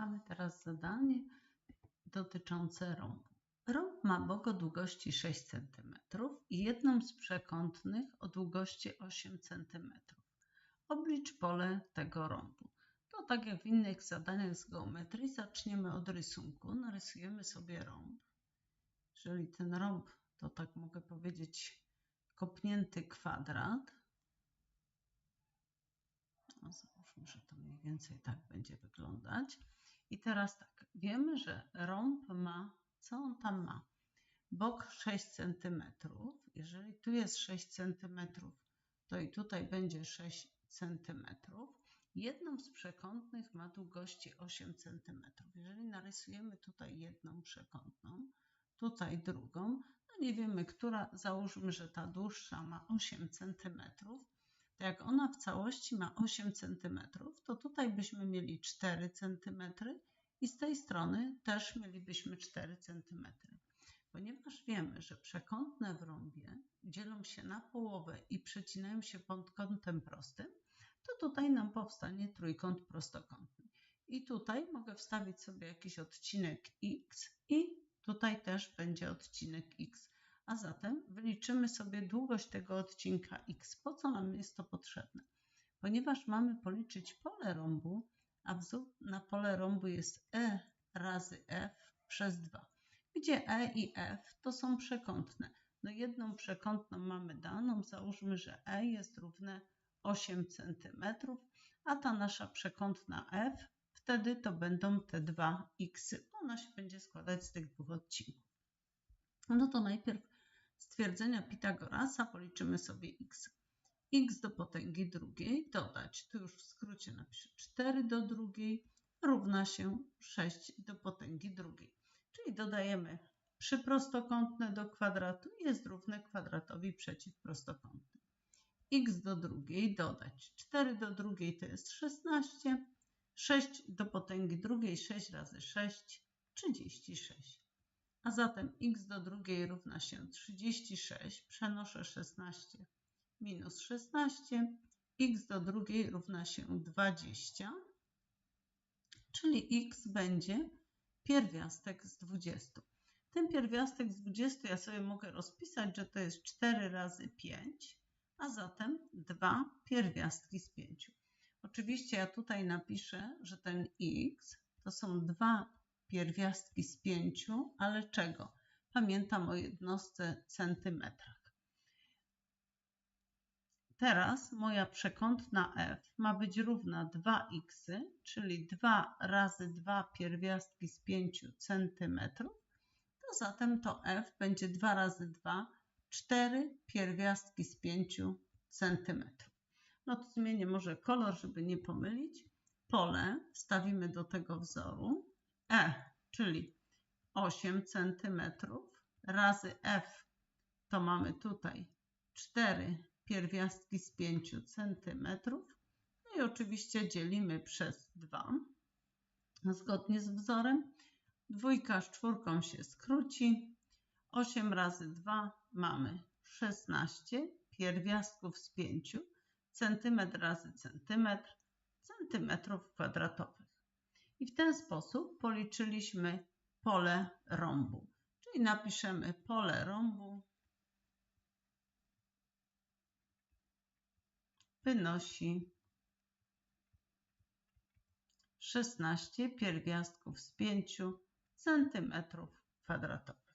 Mamy teraz zadanie dotyczące rąbu. Rąb ma bok o długości 6 cm i jedną z przekątnych o długości 8 cm. Oblicz pole tego rąbu. To tak jak w innych zadaniach z geometrii, zaczniemy od rysunku. Narysujemy sobie rąb. Jeżeli ten rąb to tak mogę powiedzieć kopnięty kwadrat, no, załóżmy, że to mniej więcej tak będzie wyglądać. I teraz tak, wiemy, że rąb ma, co on tam ma? Bok 6 cm. Jeżeli tu jest 6 cm, to i tutaj będzie 6 cm. Jedną z przekątnych ma długości 8 cm. Jeżeli narysujemy tutaj jedną przekątną, tutaj drugą, no nie wiemy, która, załóżmy, że ta dłuższa ma 8 cm, to jak ona w całości ma 8 cm, to tutaj byśmy mieli 4 cm i z tej strony też mielibyśmy 4 cm. Ponieważ wiemy, że przekątne w rąbie dzielą się na połowę i przecinają się pod kątem prostym, to tutaj nam powstanie trójkąt prostokątny. I tutaj mogę wstawić sobie jakiś odcinek x i tutaj też będzie odcinek x. A zatem wyliczymy sobie długość tego odcinka x. Po co nam jest to potrzebne? Ponieważ mamy policzyć pole rąbu, a wzór na pole rąbu jest e razy f przez 2, gdzie e i f to są przekątne. No jedną przekątną mamy daną, załóżmy, że e jest równe 8 cm, a ta nasza przekątna f, wtedy to będą te dwa x. Ona się będzie składać z tych dwóch odcinków. No to najpierw stwierdzenia Pitagorasa policzymy sobie x. x do potęgi drugiej dodać, tu już w skrócie napiszę 4 do drugiej równa się 6 do potęgi drugiej. Czyli dodajemy przyprostokątne do kwadratu jest równe kwadratowi przeciwprostokątnym. x do drugiej dodać 4 do drugiej to jest 16, 6 do potęgi drugiej 6 razy 6 36. A zatem x do drugiej równa się 36, przenoszę 16 minus 16, x do drugiej równa się 20, czyli x będzie pierwiastek z 20. Ten pierwiastek z 20 ja sobie mogę rozpisać, że to jest 4 razy 5, a zatem 2 pierwiastki z 5. Oczywiście ja tutaj napiszę, że ten x to są 2 pierwiastki z 5, ale czego? Pamiętam o jednostce centymetrach. Teraz moja przekątna f ma być równa 2x, czyli 2 razy 2 pierwiastki z 5 cm. To zatem to f będzie 2 razy 2, 4 pierwiastki z 5 cm. No to zmienię może kolor, żeby nie pomylić. Pole wstawimy do tego wzoru. E, czyli 8 cm razy f to mamy tutaj 4 pierwiastki z 5 cm. No i oczywiście dzielimy przez 2 zgodnie z wzorem. Dwójka z czwórką się skróci. 8 razy 2 mamy 16 pierwiastków z 5 cm razy centymetr centymetrów kwadratowych. I w ten sposób policzyliśmy pole rąbu. Czyli napiszemy pole rąbu wynosi 16 pierwiastków z 5 cm kwadratowych.